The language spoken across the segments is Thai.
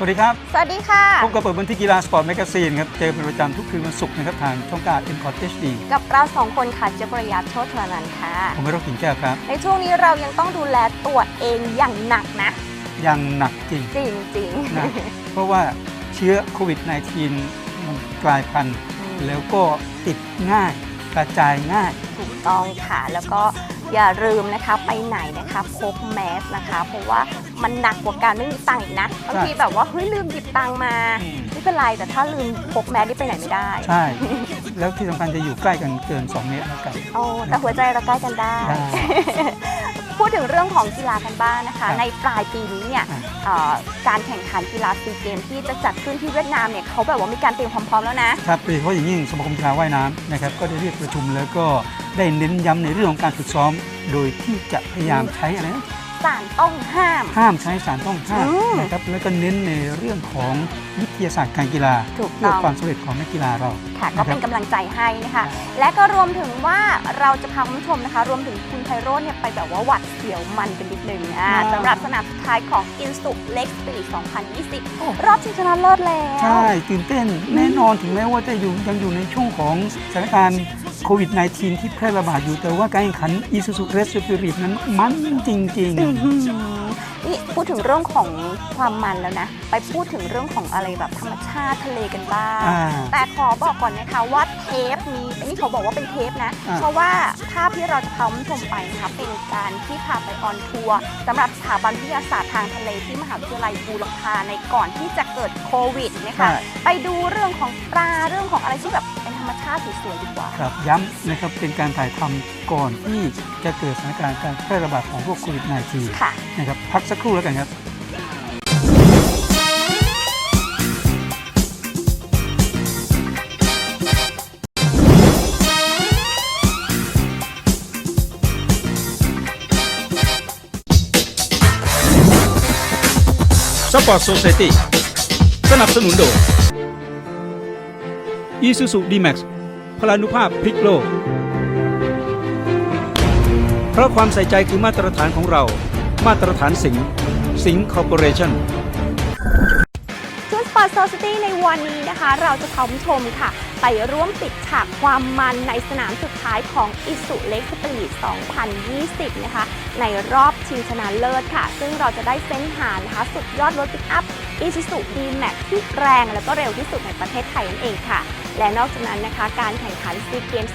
สวัสดีครับ สวัสดีค่ะ พบกับเปิดบันทึกกีฬาสปอร์ตแมกซีนครับ เจอเป็นประจำทุกคืนวันศุกร์นะครับ ทางช่องการ m c o t HD กับเราสองคนค่ะเจบรยาโชติธนันท์ค่ะ ผมไม่รบกิ่งแก้วครับ ในช่วงนี้เรายังต้องดูแลตัวเองอย่างหนักนะยังหนักจริงจริงจริงๆนะเพราะว่าเชื้อโควิด -19 มันกลายพันธุ์แล้วก็ติดง่ายกระจายง่ายถูกต้องค่ะแล้วก็ อย่าลืมนะคะไปไหนนะคะพกแมสนะคะ เพราะว่ามันหนักกว่าการไม่มีตังค์อีกนะบางทีแบบว่าเฮ้ยลืมหยิบตังค์มาอืมไม่เป็นไรแต่ถ้าลืมพกแมสนี่ไปไหนไม่ได้ใช่ แล้วที่สำคัญจะอยู่ใกล้กันเกิน 2 เมตรแล้วกัน โอ้แต่หัวใจเราใกล้กันได้ ได้ พูดถึงเรื่องของกีฬากันบ้างนะคะครับในปลายปีนี้เนี่ยอะเอ่อการแข่งขันกีฬาซีเกมที่จะจัดขึ้นที่เวียดนามเนี่ยเขาแบบว่ามีการเตรียมความพร้อมแล้วนะ ครับโดยเฉพาะอย่างยิ่งสมาคมกีฬาว่ายน้ำนะครับก็ได้เรียกประชุมแล้วก็ได้เน้นย้ำในเรื่องของการฝึกซ้อม โดยที่จะพยายามใช้อะไรนะ สารต้องห้าม ห้ามใช้สารต้องห้ามอืมนะครับแล้วก็เน้นในเรื่องของวิทยาศาสตร์การกีฬาถูกเพื่ต้อองความสำเร็จของนักกีฬาเรา ค่ะนะครับก็เป็นกำลังใจให้นะคะ และก็รวมถึงว่าเราจะพาคุณผู้ชมนะคะ รวมถึงคุณไพโรจน์เนี่ยไปแบบว่าหวัดเสียวมันกันนิดนึงอ่าว้าวสำหรับสนามสุดท้ายของอินสุเล็กปี2020 รอบชิงชนะเลิศแล้ว ใช่ตื่นเต้นแน่นอนถึงแม้ว่าจะอยู่ยังอยู่ในช่วงของสถานการณ์ โควิด -19 ที่แพร่ระบาดอยู่แต่ว่าการแข่งขัน Isuzu Red Spirit นั้นมันจริงอื้อหือนี่พูดถึงเรื่องของความมันแล้วนะ ไปพูดถึงเรื่องของอะไรแบบธรรมชาติทะเลกันบ้าง อ่าแต่ขอบอกก่อนนะคะว่าเทปนี้อันนี้เขาบอกว่าเป็นเทปนะ อ่า เพราะว่าภาพที่เราจะพาคุณผู้ชมไปนะคะเป็นการที่พาไปออนทัวร์สำหรับสถาบันวิทยาศาสตร์ทางทะเลที่มหาวิทยาลัยบูรพาในก่อนที่จะเกิดโควิดนะคะ ใช่ ไปดูเรื่องของปลาเรื่องของอะไรที่แบบเป็นธ รรมชาติสวยๆดีกว่า ครับย้ำนะครับเป็นการถ่ายทำก่อนที่จะเกิดสถานการณ์การแพร่ระบาดของพวกโควิด -19 ค่ะนะครับพักสักครู่แล้วกันครับ สปอร์ตโซเซตี้สนับสนุนโดย Isuzu D-Max พลานุภาพพลิกโลก เพราะความใส่ใจคือมาตรฐานของเรา มาตรฐานสิงห์สิงห์คอร์ปอเรชั่นช่วง Sport Society ในวันนี้นะคะ เราจะพาคุณผู้ชมค่ะ ไปร่วมปิดฉากความมันในสนามสุดท้ายของ i s u l e x p e r i t 2020 นะคะ ในรอบชิงชนะเลิศค่ะ ซึ่งเราจะได้เฟ้นหานะคะสุดยอดรถปิกอัพ Isuzu D-Max ที่แรงและก็เร็วที่สุดในประเทศไทยนั่นเองค่ะ และนอกจากนั้นนะคะ การแข่งขันซีเกม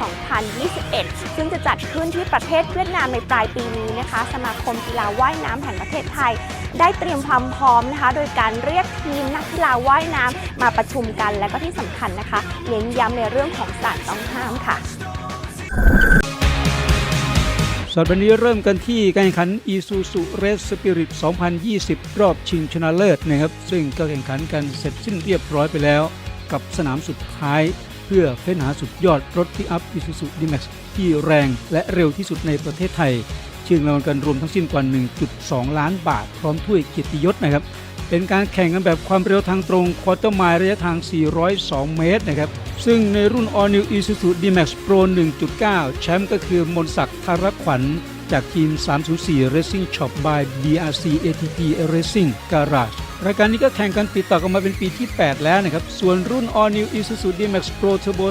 2021 ซึ่งจะจัดขึ้นที่ประเทศเวียดนามในปลายปีนี้นะคะ สมาคมกีฬาว่ายน้ำแห่งประเทศไทย ได้เตรียมความพร้อมนะคะ โดยการเรียกทีมนักกีฬาว่ายน้ำมาประชุมกัน และก็ที่สำคัญนะคะเน้นย้ำในเรื่องของสารต้องห้ามค่ะสำหรับวันนี้เริ่มกันที่การแข่งขัน Isuzu Race Spirit 2020 รอบชิงชนะเลิศนะครับ ซึ่งก็แข่งขันกันเสร็จสิ้นเรียบร้อยไปแล้ว กับสนามสุดท้าย เพื่อเฟ้นหาสุดยอดรถพิอัพ Isuzu D-Max ที่แรงและเร็วที่สุดในประเทศไทย ชิงรางวัลกันรวมทั้งสิ้นกว่า 1.2 ล้านบาท พร้อมถ้วยเกียรติยศนะครับ เป็นการแข่งกันแบบความเร็วทางตรงควอเตอร์ไมล์ระยะทาง 402 เมตรนะครับ ซึ่งในรุ่น All New Isuzu D-Max Pro 1.9 แชมป์ก็คือมนศักดิ์ธารขวัญ จากทีม 304 Racing Shop by BRC ATP Racing Garage รายการนี้ก็แข่งกันติดต่อกันมาเป็นปีที่ 8 แล้วนะครับ ส่วนรุ่น All New Isuzu D-Max Pro Turbo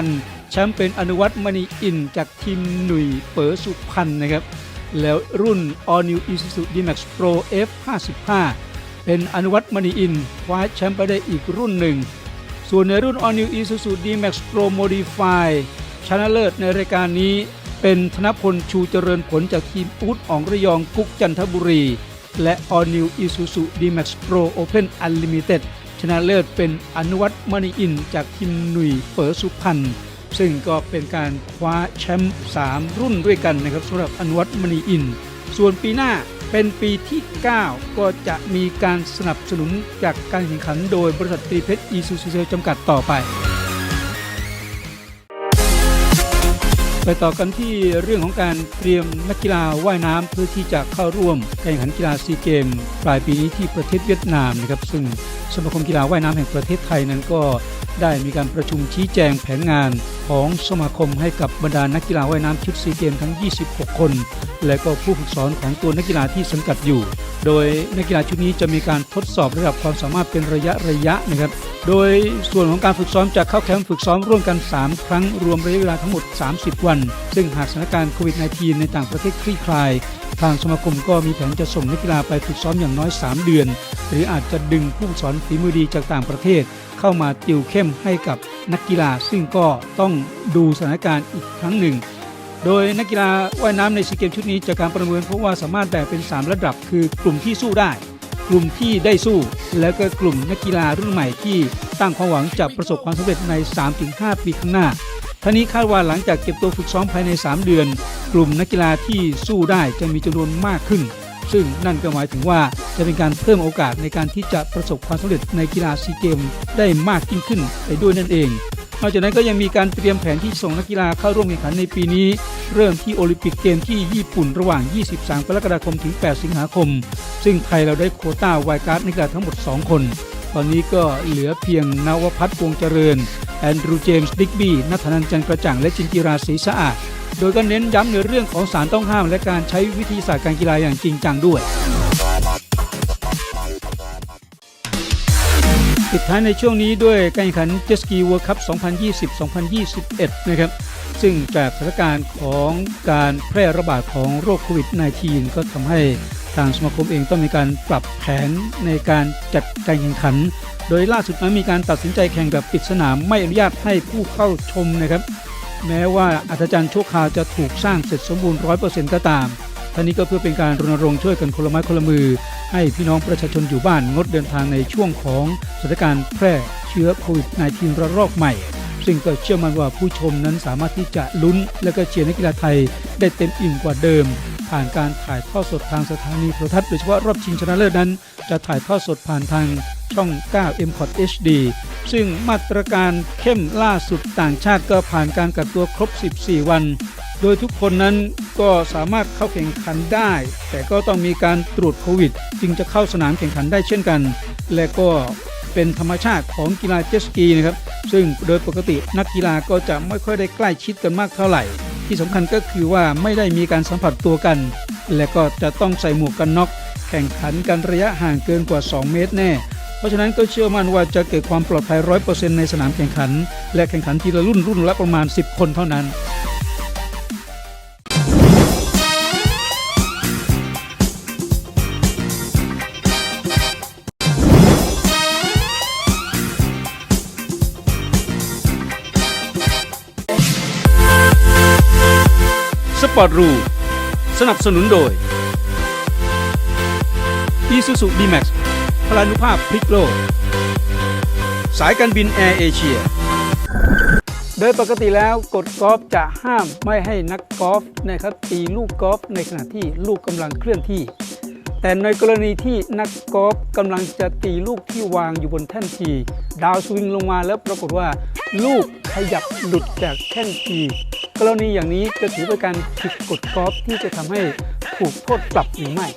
3000 แชมป์เป็นอนุวัตมณีอิน จากทีมหนุ่ยเป๋อสุพรรณนะครับ แล้วรุ่น All New Isuzu D-Max Pro F55 เป็นอนุวัตมณีอินคว้าแชมป์ไปได้อีกรุ่นหนึ่ง ส่วนในรุ่น All New Isuzu D-Max Pro Modify ชนะเลิศในรายการนี้ เป็นธนพลชูเจริญผลจากทีมอูดอ่องระยองกุ๊กจันทบุรี และ All New Isuzu D-Max Pro Open Unlimited ชนะเลิศเป็นอนุวัตมณีอินจากทีมหนุ่ยเป๋อสุพรรณซึ่งก็เป็นการคว้าแชมป์3รุ่นด้วยกันนะครับสำหรับอนุวัตมณีอิน ส่วนปีหน้าเป็นปีที่ 9 ก็จะมีการสนับสนุนจากการแข่งขันโดยบริษัทตรีเพชรอีซูซูเซลจำกัดต่อไป ไปต่อกันที่เรื่องของการเตรียมนักกีฬาว่ายน้ำเพื่อที่จะเข้าร่วมการแข่งขันกีฬาซีเกม ปลายปีนี้ที่ประเทศเวียดนามนะครับซึ่งสมาคมกีฬาว่ายน้ำแห่งประเทศไทยนั้นก็ได้มีการประชุมชี้แจงแผนงาน ของสมาคมให้กับบรรดานักกีฬาว่ายน้ำชุดซีเกมทั้ง 26 คน และก็ผู้ฝึกสอนของตัวนักกีฬาที่สังกัดอยู่ โดยนักกีฬาชุดนี้จะมีการทดสอบระดับความสามารถเป็นระยะระยะนะครับ โดยส่วนของการฝึกซ้อมจะเข้าแคมป์ฝึกซ้อมร่วมกัน 3 ครั้งรวมระยะเวลาทั้งหมด 30 วัน ซึ่งหากสถานการณ์โควิด -19 ในต่างประเทศคลี่คลายทางสมาคมก็มีแผนจะส่งนักกีฬาไปฝึกซ้อมอย่างน้อย 3 เดือน หรืออาจจะดึงผู้ฝึกสอนฝีมือดีจากต่างประเทศ เข้ามาติวเข้มให้กับ นักกีฬาซึ่งก็ต้องดูสถานการณ์อีกครั้งหนึ่ง โดยนักกีฬาว่ายน้ำในซีเกมชุดนี้จากการประเมินพบว่าสามารถแบ่งเป็น 3 ระดับ คือกลุ่มที่สู้ได้ กลุ่มที่ได้สู้ แล้วก็กลุ่มนักกีฬารุ่นใหม่ที่ตั้งความหวังจะประสบความสำเร็จใน 3-5 ปีข้างหน้าท่านี้คาดว่าหลังจากเก็บตัวฝึกซ้อมภายใน 3 เดือน กลุ่มนักกีฬาที่สู้ได้จะมีจำนวนมากขึ้น ซึ่งนั่นก็หมายถึงว่าจะเป็นการเพิ่มโอกาสในการที่จะประสบความสำเร็จในกีฬาซีเกมได้มากยิ่งขึ้นไปด้วยนั่นเองนอกจากนั้นก็ยังมีการเตรียมแผนที่ส่งนักกีฬาเข้าร่วมแข่งขันในปีนี้ เริ่มที่โอลิมปิกเกมที่ญี่ปุ่นระหว่าง 23 กรกฎาคมถึง 8 สิงหาคม ซึ่งไทยเราได้โคต้าไวการ์ดนักกีฬาทั้งหมด 2 คน ตอนนี้ก็เหลือเพียงนวพัฒน์วงเจริญ แอนดรูเจมส์ดิกบี้นัทนันจันกระจ่างและจินจิราศรีสะอาด โดยก็เน้นย้ำในเรื่องของสารต้องห้าม และการใช้วิทยาศาสตร์การกีฬาอย่างจริงจังด้วยปิดท้ายในช่วงนี้ด้วยการแข่งขันเจสกีเวิร์คัพ 2020-2021 นะครับ ซึ่งจากสถานการณ์ของการแพร่ระบาดของโรคโควิด -19 ก็ทำให้ทางสมาคมเองต้องมีการปรับแผนในการจัดการแข่งขัน โดยล่าสุดนั้นมีการตัดสินใจแข่งแบบปิดสนามไม่อนุญาตให้ผู้เข้าชมนะครับ แม้ว่าอัศจรรย์ชั่วคราวจะถูกสร้างเสร็จสมบูรณ์100%ก็ตามท่านี้ก็เพื่อเป็นการรณรงค์ช่วยกันคนละไม้คนละมือ ให้พี่น้องประชาชนอยู่บ้านงดเดินทางในช่วงของสถานการณ์แพร่เชื้อโควิด -19 ระลอกใหม่ ซึ่งก็เชื่อมั่นว่าผู้ชมนั้นสามารถที่จะลุ้น และก็เชียร์นักกีฬาไทยได้เต็มอิ่มกว่าเดิม ผ่านการถ่ายทอดสดทางสถานีโทรทัศน์โดยเฉพาะรอบชิงชนะเลิศนั้น จะถ่ายทอดสดผ่านทาง ช่อง 9 m c o t HD ซึ่งมาตรการเข้มล่าสุดต่างชาติก็ผ่านการกักตัวครบ 14 วัน โดยทุกคนนั้นก็สามารถเข้าแข่งขันได้ แต่ก็ต้องมีการตรวจโควิด จึงจะเข้าสนามแข่งขันได้เช่นกัน และก็เป็นธรรมชาติของกีฬาเจตสกีนะครับ ซึ่งโดยปกตินักกีฬาก็จะไม่ค่อยได้ใกล้ชิดกันมากเท่าไหร่ ที่สำคัญก็คือว่าไม่ได้มีการสัมผัสตัวกัน และก็จะต้องใส่หมวกกันน็อกแข่งขันกันระยะห่างเกินกว่า 2 เมตรแน่ ราะฉะนั้นก็เชื่อมั่นว่าจะเกิดความปลอดภัย100%ในสนามแข่งขัน และแข่งขันทีละรุ่นรุ่นละประมาณ 10 คนเท่านั้นสปอร์ตรูสนับสนุนโดย Isuzu D-Max พลานุภาพพลิกโลก สายการบินแอร์เอเชีย โดยปกติแล้วกฎกอล์ฟจะห้ามไม่ให้นักกอล์ฟนะครับตีลูกกอล์ฟในขณะที่ลูกกำลังเคลื่อนที่ แต่ในกรณีที่นักกอล์ฟกำลังจะตีลูกที่วางอยู่บนแท่นที ดาวสวิงลงมาแล้วปรากฏว่า ลูกขยับหลุดจากแท่นทีกรณีอย่างนี้จะถือเป็นการผิดกฎกอล์ฟที่จะทำให้ถูกโทษปรับหรือไม่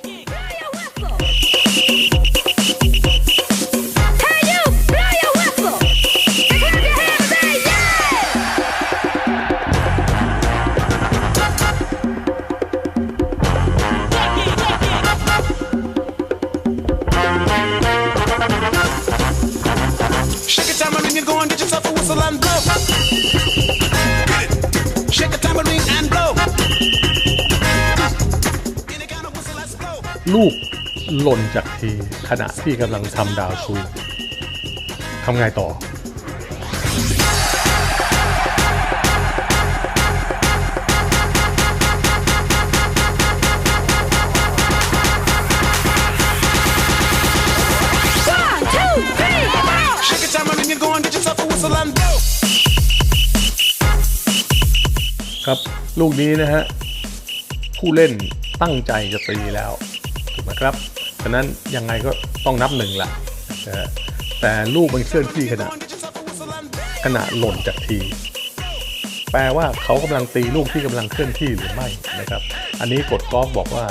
ลูกหล่นจากทีขณะที่กำลังทำดาวซูทำไงต่อ ครับ ลูกนี้นะฮะ ผู้เล่นตั้งใจจะตีแล้ว ถูกไหมครับฉะนั้นยังไงก็ต้องนับหนึ่งละนะแต่ลูกมันเคลื่อนที่ขณะ Get yourself a whistle and blow. ขณะหล่นจากที แปลว่าเขากำลังตีลูกที่กำลังเคลื่อนที่หรือไม่นะครับ อันนี้กฎกอล์ฟบอกว่า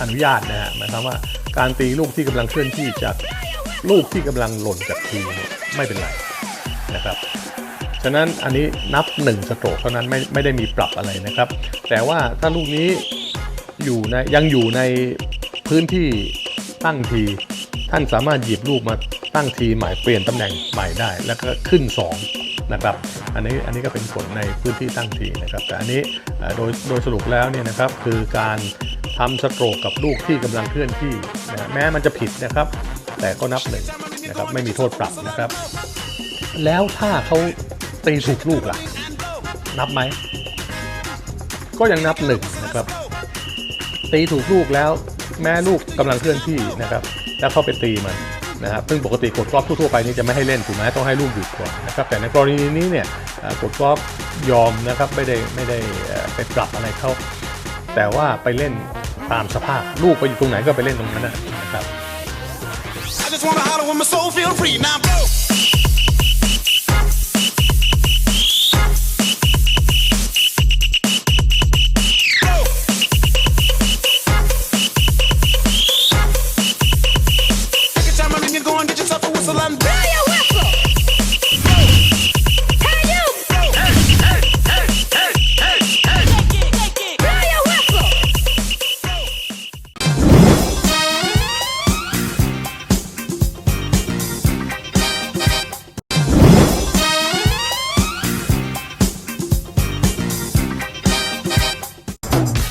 อนุญาตนะฮะหมายความว่าการตีลูกที่กำลังเคลื่อนที่จากลูกที่กำลังหล่นจากทีไม่เป็นไรนะครับฉะนั้นอันนี้นับ 1 สโตรกเท่านั้นไม่ไม่ได้มีปรับอะไรนะครับ แต่ว่าถ้าลูกนี้ อยู่ในยังอยู่ในพื้นที่ตั้งที ท่านสามารถหยิบลูกมาตั้งทีใหม่เปลี่ยนตำแหน่งใหม่ได้ แล้วก็ขึ้น 2 นะครับ อันนี้อันนี้ก็เป็นผลในพื้นที่ตั้งทีนะครับ แต่อันนี้โดยโดยสรุปแล้วเนี่ยนะครับคือการทำสโตรกกับลูกที่กำลังเคลื่อนที่นะฮะแม้มันจะผิดนะครับ แต่ก็นับหนึ่งนะครับไม่มีโทษปรับนะครับ แล้วถ้าเขาตีถูกลูกล่ะ นับไหม ก็ยังนับหนึ่งนะครับ ตีถูกลูกแล้ว แม้ลูกกำลังเคลื่อนที่นะครับ แล้วเข้าไปตีมันนะครับซึ่งปกติกฎกอล์ฟทั่วไปนี่จะไม่ให้เล่นถูกไหมต้องให้ลูกหยุดก่อนนะครับแต่ในกรณีนี้เนี่ยกฎกอล์ฟยอมนะครับไม่ได้ไม่ได้เอ่อไปปรับอะไรเขาแต่ว่าไปเล่นตามสภาพลูกไปอยู่ตรงไหนก็ไปเล่นตรงนั้นนะครับ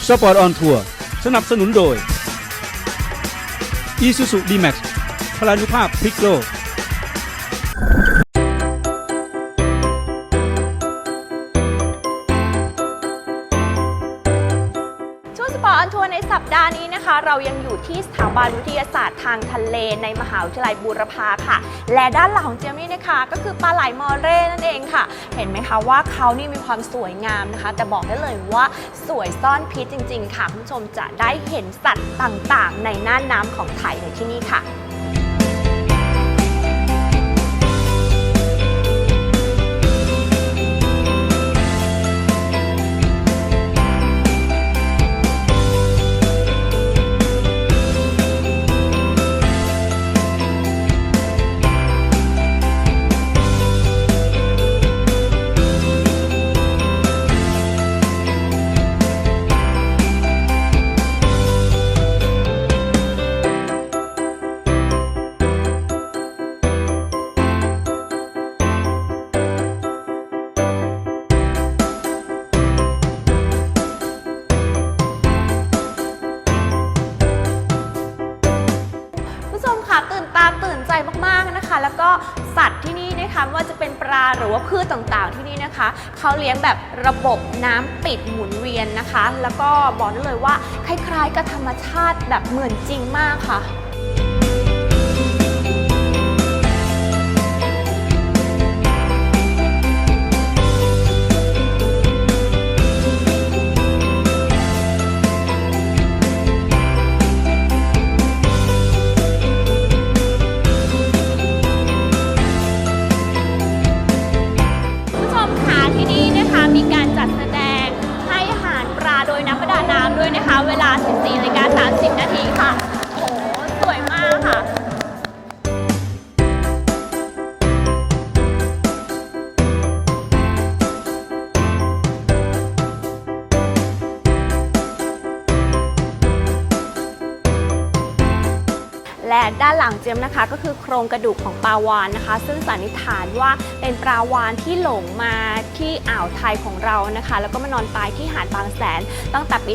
สปอร์ตออนทัวร์สนับสนุนโดย Isuzu D-Max พลานุภาพพลิกโลก นะคะ เรายังอยู่ที่สถาบันวิทยาศาสตร์ทางทะเลในมหาวิทยาลัยบูรพาค่ะ และด้านหลังของเจมนี่นะคะ ก็คือปลาไหลมอเร่นั่นเองค่ะ เห็นไหมคะว่าเขานี่มีความสวยงามนะคะ แต่บอกได้เลยว่าสวยซ่อนพิษจริง ๆ ค่ะคุณผู้ชมจะได้เห็นสัตว์ต่างๆ ในน่านน้ำของไทยในที่นี่ค่ะ พืชต่างๆ ที่นี่นะคะเขาเลี้ยงแบบระบบน้ำปิดหมุนเวียนนะคะ แล้วก็บอกได้เลยว่าคล้ายๆกับธรรมชาติแบบเหมือนจริงมากค่ะ 24นาฬิกา30 นาทีค่ะ ด้านหลังเจมนะคะ ก็คือโครงกระดูกของปลาวานนะคะ ซึ่งสันนิษฐานว่าเป็นปลาวานที่หลงมาที่อ่าวไทยของเรานะคะ แล้วก็มานอนตายที่หาดบางแสนตั้งแต่ปี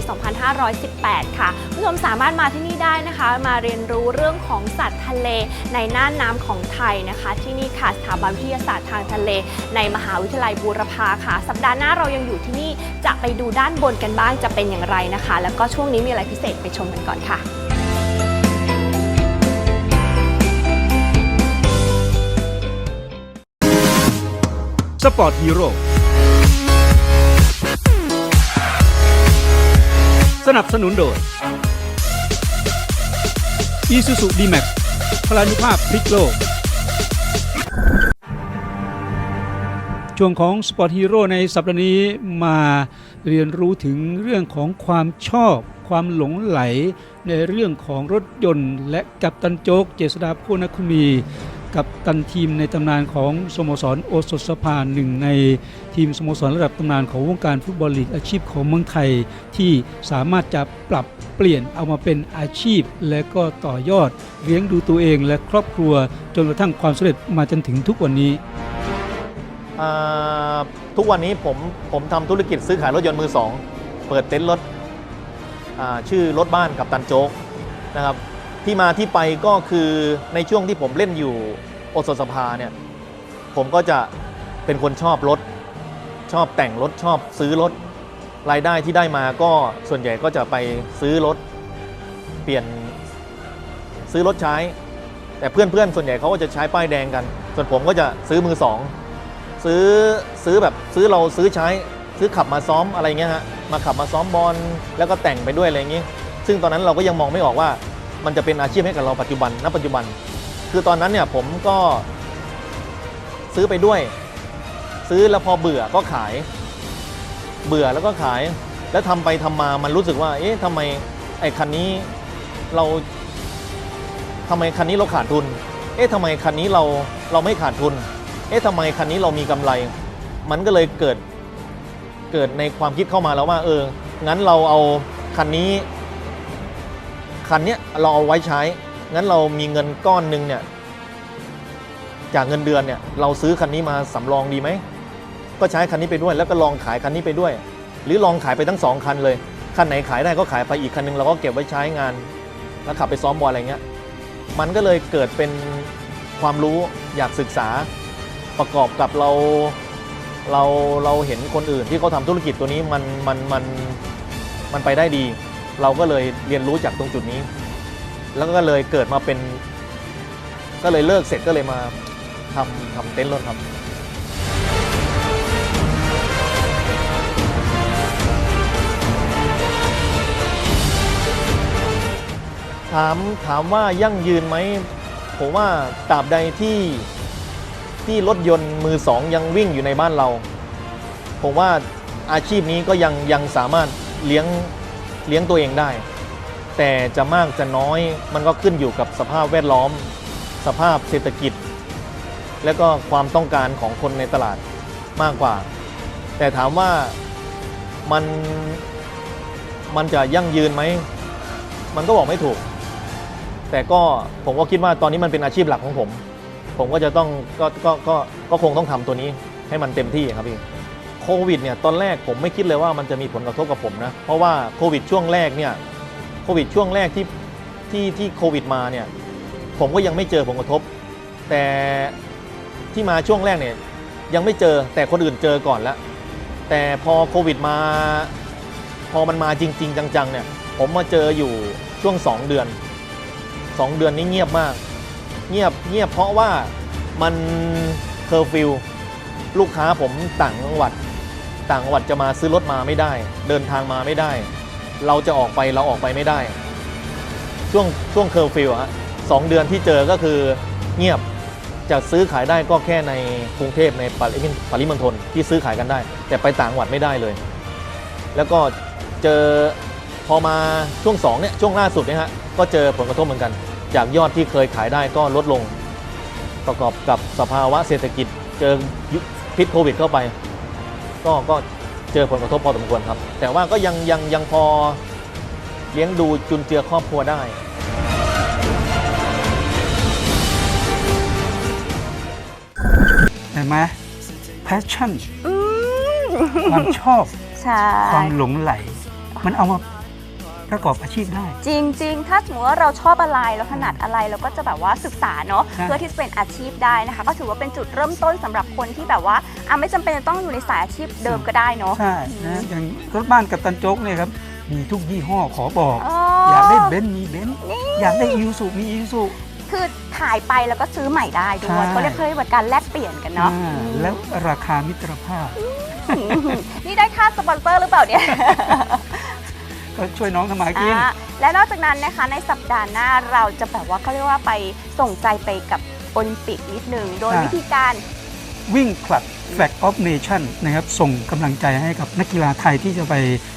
2518 ค่ะผู้ชมสามารถมาที่นี่ได้นะคะ มาเรียนรู้เรื่องของสัตว์ทะเลในน่านน้ำของไทยนะคะ ที่นี่ค่ะสถาบันวิทยาศาสตร์ทางทะเล ในมหาวิทยาลัยบูรพาค่ะ สัปดาห์หน้าเรายังอยู่ที่นี่จะไปดูด้านบนกันบ้างจะเป็นอย่างไรนะคะ แล้วก็ช่วงนี้มีอะไรพิเศษไปชมกันก่อนค่ะ สปอร์ตฮีโร่สนับสนุนโดย Isuzu D-Max พลานุภาพพลิกโลก ช่วงของสปอร์ตฮีโร่ในสัปดาห์นี้มาเรียนรู้ถึงเรื่องของความชอบ ความหลงไหลในเรื่องของรถยนต์ และกับตันโจ๊กเจษดาพูนคุมี กับตันทีมในตำนานของสโมสรโอสถสภาหนึ่งในทีมสโมสรระดับตำนานของวงการฟุตบอลลีกอาชีพของเมืองไทย ที่สามารถจะปรับเปลี่ยนเอามาเป็นอาชีพ และก็ต่อยอดเลี้ยงดูตัวเองและครอบครัว จนกระทั่งความสำเร็จมาจนถึงทุกวันนี้ทุกวันนี้ผมผมทำธุรกิจซื้อขายรถยนต์มือสองเปิดเต็นท์รถชื่อรถบ้านกับตันโจ๊กนะครับ ที่มาที่ไปก็คือในช่วงที่ผมเล่นอยู่โอสถสภาเนี่ยผมก็จะเป็นคนชอบรถ ชอบแต่งรถชอบซื้อรถ รายได้ที่ได้มาก็ส่วนใหญ่ก็จะไปซื้อรถ เปลี่ยนซื้อรถใช้ แต่เพื่อนๆส่วนใหญ่เขาก็จะใช้ป้ายแดงกัน ส่วนผมก็จะซื้อมือสองซื้อซื้อแบบซื้อเราซื้อใช้ซื้อขับมาซ้อมอะไรเงี้ยฮะมาขับมาซ้อมบอลแล้วก็แต่งไปด้วยอะไรเงี้ยซึ่งตอนนั้นเราก็ยังมองไม่ออกว่า มันจะเป็นอาชีพให้กับเราปัจจุบันณปัจจุบัน คือตอนนั้นเนี่ยผมก็ซื้อไปด้วย ซื้อแล้วพอเบื่อก็ขาย เบื่อแล้วก็ขาย แล้วทำไปทำมามันรู้สึกว่า เอ๊ะทำไมไอ้คันนี้เราทำไมคันนี้เราขาดทุน เอ๊ะทำไมคันนี้เราเราไม่ขาดทุน เอ๊ะทำไมคันนี้เรามีกำไร มันก็เลยเกิดเกิดในความคิดเข้ามาแล้วว่า เออ งั้นเราเอาคันนี้ คันเนี้ยเราเอาไว้ใช้ งั้นเรามีเงินก้อนหนึ่งเนี่ยจากเงินเดือนเนี่ยเราซื้อคันนี้มาสำรองดีไหม ก็ใช้คันนี้ไปด้วยแล้วก็ลองขายคันนี้ไปด้วย หรือลองขายไปทั้งสองคันเลยคันไหนขายได้ก็ขายไปอีกคันหนึงเราก็เก็บไว้ใช้งาน แล้วขับไปซ้อมบอลอะไรเงี้ยมันก็เลยเกิดเป็นความรู้อยากศึกษาประกอบกับเราเราเราเห็นคนอื่นที่เขาทำธุรกิจตัวนี้มันมันมันมันไปได้ดี เราก็เลยเรียนรู้จากตรงจุดนี้ แล้วก็เลยเกิดมาเป็น ก็เลยเลิกเสร็จก็เลยมาทำทำเต็นท์รถครับ ถามถามว่ายั่งยืนไหม ผมว่าตราบใดที่ที่รถยนต์มือสองยังวิ่งอยู่ในบ้านเรา ผมว่าอาชีพนี้ก็ยังยังสามารถเลี้ยง เลี้ยงตัวเองได้ แต่จะมากจะน้อยมันก็ขึ้นอยู่กับสภาพแวดล้อม สภาพเศรษฐกิจ และก็ความต้องการของคนในตลาดมากกว่า แต่ถามว่ามันมันจะยั่งยืนไหม มันก็บอกไม่ถูก แต่ก็ผมก็คิดว่าตอนนี้มันเป็นอาชีพหลักของผม ผมก็จะต้องก็ก็ก็ก็คงต้องทำตัวนี้ให้มันเต็มที่ครับพี่ โควิดเนี่ยตอนแรกผมไม่คิดเลยว่ามันจะมีผลกระทบกับผมนะ เพราะว่าโควิดช่วงแรกเนี่ยโควิดช่วงแรกที่ที่ที่โควิดมาเนี่ยผมก็ยังไม่เจอผลกระทบ แต่ที่มาช่วงแรกเนี่ยยังไม่เจอแต่คนอื่นเจอก่อนแล้วแต่พอโควิดมา พอมันมาจริง ๆ จังๆเนี่ยผมมาเจออยู่ช่วง 2 เดือน 2 เดือนนี้เงียบมาก เงียบเงียบเพราะว่ามันเคอร์ฟิวลูกค้าผมต่างจังหวัด ต่างจังหวัดจะมาซื้อรถมาไม่ได้ เดินทางมาไม่ได้ เราจะออกไปเราออกไปไม่ได้ ช่วงช่วงเคอร์ฟิวฮะสองเดือนที่เจอก็คือเงียบจะซื้อขายได้ก็แค่ในกรุงเทพในปริมปริมณฑลที่ซื้อขายกันได้ แต่ไปต่างจังหวัดไม่ได้เลย แล้วก็เจอพอมาช่วงสองเนี่ยช่วงล่าสุดเนี่ยฮะก็เจอผลกระทบเหมือนกัน จากยอดที่เคยขายได้ก็ลดลง ประกอบกับสภาวะเศรษฐกิจเจอพิษโควิดเข้าไป ก็ก็เจอผลกระทบพอสมควรครับ แต่ว่าก็ยังยังยังพอเลี้ยงดูจุนเจือครอบครัวได้ เห็นไหม passion อืมความชอบ ใช่ ความหลงไหล มันเอามา ประกอบอาชีพได้ จริง ๆ ถ้าสมมติว่าเราชอบอะไรเราถนัดอะไรเราก็จะแบบว่าศึกษาเนาะใช่เพื่อที่จะเป็นอาชีพได้นะคะ ก็ถือว่าเป็นจุดเริ่มต้นสำหรับคนที่แบบว่าอะไม่จำเป็นจะต้องอยู่ในสายอาชีพเดิมก็ได้เนาะใช่นะอย่างรถบ้านกับตันโจ๊กเนี่ยครับมีทุกยี่ห้อขอบอกอ๋อออยากได้เบนซ์มีเบนซ์อยากได้อิวสุมีอิวสุคือขายไปแล้วก็ซื้อใหม่ได้ด้วยใช่เขาเรียกเคยว่าการแลกเปลี่ยนกันเนาะแล้วราคามิตรภาพอืมนี่ได้ค่าสปอนเซอร์หรือเปล่าเนี่ยกก็ ช่วยน้องทำมาหากิน อ่าและนอกจากนั้นนะคะในสัปดาห์หน้าเราจะแบบว่าเขาเรียกว่าไปส่งใจไปกับโอลิมปิกนิดนึง โดยอ่า วิธีการ วิ่งผลัด Flag of Nation นะครับส่งกำลังใจให้กับนักกีฬาไทยที่จะไป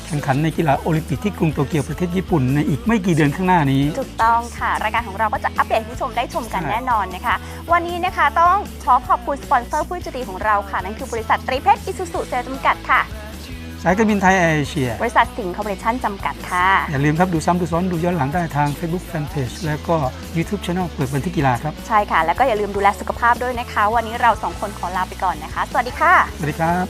แข่งขันในกีฬาโอลิมปิกที่กรุงโตเกียวประเทศญี่ปุ่นในอีกไม่กี่เดือนข้างหน้านี้ ถูกต้องค่ะ รายการของเราก็จะอัปเดตให้ผู้ชมได้ชมกันใช่ แน่นอนนะคะ วันนี้นะคะต้องขอขอบคุณสปอนเซอร์ผู้ใจดีของเราค่ะ นั่นคือบริษัทตรีเพชรอิสุสุเซลจำกัดค่ะ สายการบินไทยแอร์เอเชีย บริษัทสิงห์คอร์ปอเรชั่นจำกัดค่ะ อย่าลืมครับ ดูซ้ำดูซ้อนดูย้อนหลังได้ทาง Facebook Fanpage แล้วก็ YouTube Channel เปิดบันทึกกีฬาครับ ใช่ค่ะ แล้วก็อย่าลืมดูแลสุขภาพด้วยนะคะ วันนี้เราสองคนขอลาไปก่อนนะคะ สวัสดีค่ะ สวัสดีครับ